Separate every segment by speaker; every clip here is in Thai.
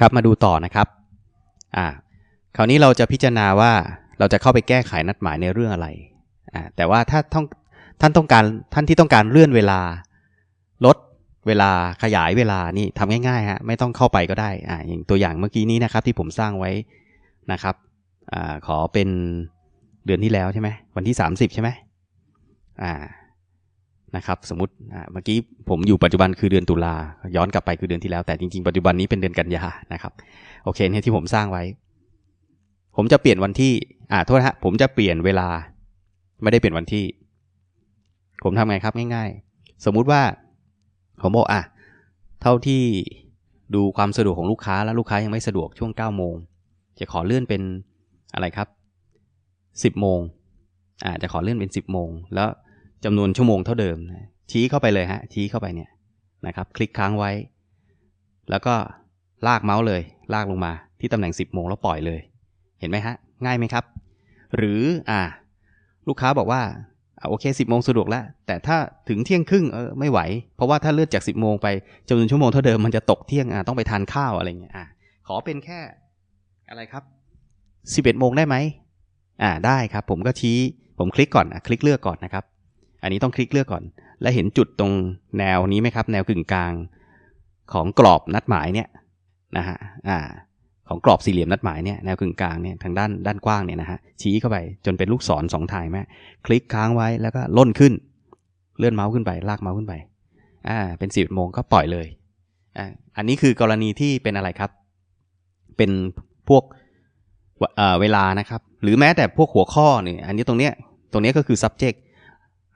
Speaker 1: ครับมาดูต่อนะครับอ่าคราวนี้เราจะพิจารณาว่าเราจะเข้าไปแก้ไขนัดหมายในเรื่องอะไรอ่าแต่ว่าถ้าท่องท่านต้องการท่านที่ต้องการเลื่อนเวลา ลดเวลาขยายเวลานี่ทำง่ายๆฮะไม่ต้องเข้าไปก็ได้อ่าอย่างตัวอย่างเมื่อกี้นี้นะครับที่ผมสร้างไว้นะครับอ่าขอเป็นเดือนที่แล้วใช่ไหมวันที่ 30 ใช่ไหมอ่า นะครับสมมติเมื่อกี้ผมอยู่ปัจจุบันคือเดือนตุลาย้อนกลับไปคือเดือนที่แล้ว แต่จริง ๆ ปัจจุบันนี้เป็นเดือนกันยานะครับโอเคเนี่ยที่ผมสร้างไว้ ผมจะเปลี่ยนวันที่อ่าโทษฮะผมจะเปลี่ยนเวลา ไม่ได้เปลี่ยนวันที่ ผมทำไงครับง่าย ๆ สมมุติว่าผมบอกอะเท่าที่ดูความสะดวกของลูกค้าแล้วลูกค้ายังไม่สะดวกช่วง9โมงจะขอเลื่อนเป็นอะไรครับ 10โมงอ่าจะขอเลื่อนเป็น 10โมงแล้ว จำนวนชั่วโมงเท่าเดิม ชี้เข้าไปเลยฮะ ชี้เข้าไปเนี่ยนะครับ คลิกค้างไว้ แล้วก็ลากเมาส์เลย ลากลงมาที่ตำแหน่ง 10 โมงแล้วปล่อยเลย เห็นไหมฮะ ง่ายไหมครับ หรืออ่า ลูกค้าบอกว่าอ่าโอเค 10 โมงสะดวกแล้ว แต่ถ้าถึงเที่ยงครึ่งเออไม่ไหว เพราะว่าถ้าเลื่อนจาก 10 โมงไปจำนวนชั่วโมงเท่าเดิมมันจะตกเที่ยงอ่าต้องไปทานข้าวอะไรเงี้ยอ่าขอเป็นแค่อะไรครับ 11 โมงได้ไหมอ่าได้ครับ ผมก็ชี้ผมคลิกก่อนอะคลิกเลือกก่อนนะครับ อันนี้ต้องคลิกเลือกก่อน และเห็นจุดตรงแนวนี้ไหมครับ แนวกึ่งกลางของกรอบนัดหมายเนี่ยนะฮะอ่าของกรอบสี่เหลี่ยมนัดหมายเนี่ยแนวกึ่งกลางเนี่ยทางด้านด้านกว้างเนี่ยนะฮะชี้เข้าไปจนเป็นลูกศรสองทางแม่คลิกค้างไว้แล้วก็ล่นขึ้น เลื่อนเมาส์ขึ้นไป ลากเมาส์ขึ้นไปอ่าเป็นสิบโมงก็ปล่อยเลยอ่าอันนี้คือกรณีที่เป็นอะไรครับ เป็นพวกเอ่อเวลานะครับ หรือแม้แต่พวกหัวข้อเนี่ยอันนี้ตรงเนี้ยตรงเนี้ยก็คือ subject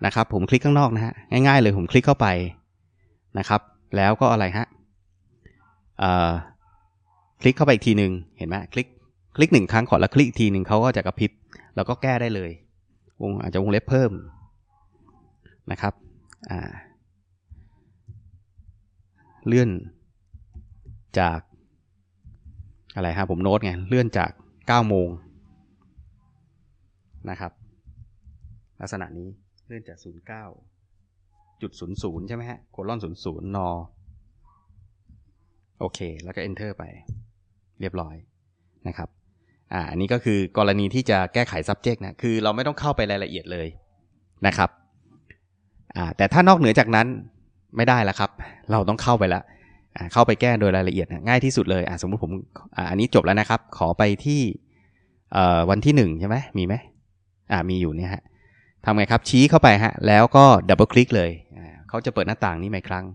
Speaker 1: นะครับ ผมคลิกข้างนอกนะฮะง่ายๆเลยผมคลิกเข้าไปนะครับ แล้วก็อะไรฮะคลิกเข้าไปอีกทีหนึ่งเห็นไหมคลิกคลิกหนึ่งครั้งก่อนแล้วคลิกอีกทีหนึ่งเขาก็จะกระพริบแล้วก็แก้ได้เลยวงอาจจะวงเล็บเพิ่มนะครับเลื่อนจากอะไรฮะผมโน้ตไงเลื่อนจาก9โมงนะครับ ลักษณะนี้ เลื่อนจาก 09จุด00 ใช่ไหมฮะโคลอน00 นอ โอเค แล้วก็ enter ไป เรียบร้อยนะครับอ่าอันนี้ก็คือกรณีที่จะแก้ไข subject นะ คือเราไม่ต้องเข้าไปรายละเอียดเลยนะครับอ่าแต่ถ้านอกเหนือจากนั้นไม่ได้แล้วครับ เราต้องเข้าไปแล้วเข้าไปแก้โดยรายละเอียดง่ายที่สุดเลยอ่าสมมุติผมอ่าอันนี้จบแล้วนะครับ ขอไปที่เอ่อวันที่หนึ่งใช่ไหมมีไหมอ่ามีอยู่เนี่ยฮะ ทำไงครับชี้เข้าไปฮะแล้วก็ดับเบิลคลิกเลยเขาจะเปิดหน้าต่างนี้มาอีกครั้ง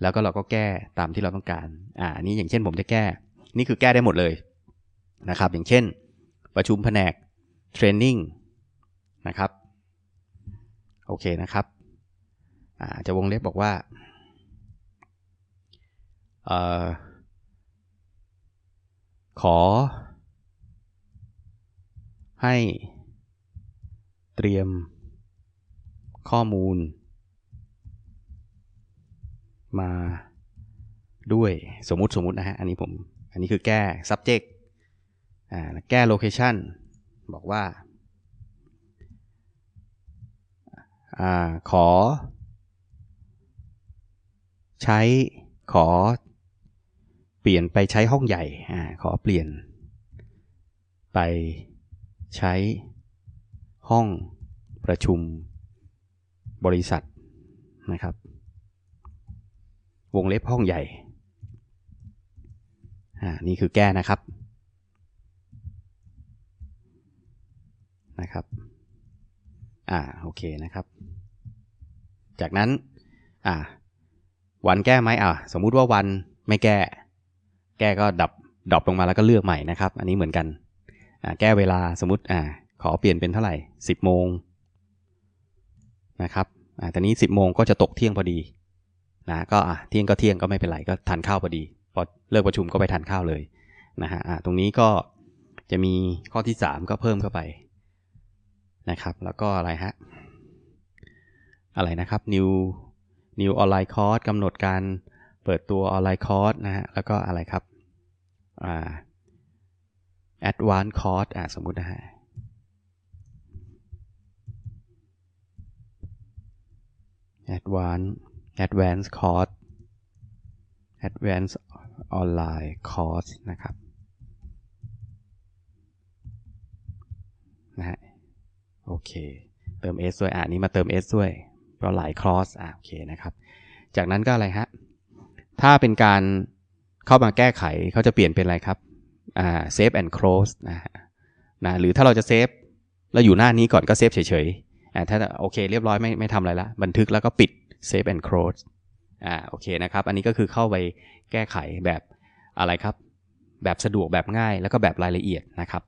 Speaker 1: แล้วก็เราก็แก้ตามที่เราต้องการอ่านี้อย่างเช่นผมจะแก้ นี่คือแก้ได้หมดเลยนะครับ อย่างเช่น ประชุมแผนกเทรนนิ่งนะครับโอเคนะครับอ่าจะวงเล็บบอกว่าเออขอ ให้เตรียม ข้อมูล มาด้วยสมมุติสมมุตินะฮะ อันนี้ผม อันนี้คือแก้ subject อ่าแก้ location บอกว่าอ่า ขอ ใช้ขอ เปลี่ยนไปใช้ห้องใหญ่อ่าขอเปลี่ยน ไปใช้ห้องประชุม บริษัทนะครับ วงเล็บห้องใหญ่อ่านี่คือแก้นะครับนะครับอ่าโอเคนะครับ จากนั้นอ่าวันแก้ไหมอ่าสมมุติว่าวันไม่แก้ แก้ก็ดับดรอปลงมาแล้วก็เลือกใหม่นะครับ อันนี้เหมือนกันอ่าแก้เวลาสมมติอ่าขอเปลี่ยนเป็นเท่าไหร่สิบโมงนะครับ แต่นี้สิบโมงก็จะตกเที่ยงพอดีนะก็อะเที่ยงก็เที่ยงก็ไม่เป็นไรก็ทานข้าวพอดีพอเลิกประชุมก็ไปทานข้าวเลยนะฮะตรงนี้ก็จะมีข้อที่สามก็เพิ่มเข้าไปนะครับ แล้วก็อะไรฮะอะไรนะครับ new new online course กำหนดการเปิดตัวออนไลน์คอร์สนะฮะแล้วก็อะไรครับอ่า advanced course อ่าสมมุตินะฮะ advanced advanced course advanced ออนไลน์คอร์สนะครับนะฮะโอเค เติม S ด้วยอ่านี้มาเติม S ด้วยก็หลายคลอสอ่าโอเคนะครับ จากนั้นก็อะไรฮะ ถ้าเป็นการเข้ามาแก้ไขเขาจะเปลี่ยนเป็นอะไรครับอ่า save and close นะฮะนะหรือถ้าเราจะเซฟเราอยู่หน้านี้ก่อนก็เซฟเฉยๆ ถ้าโอเคเรียบร้อยไม่ไม่ทำอะไรละ บันทึกแล้วก็ปิด save and close อ่าโอเคนะครับ อันนี้ก็คือเข้าไปแก้ไขแบบอะไรครับ แบบสะดวกแบบง่ายแล้วก็แบบรายละเอียดนะครับ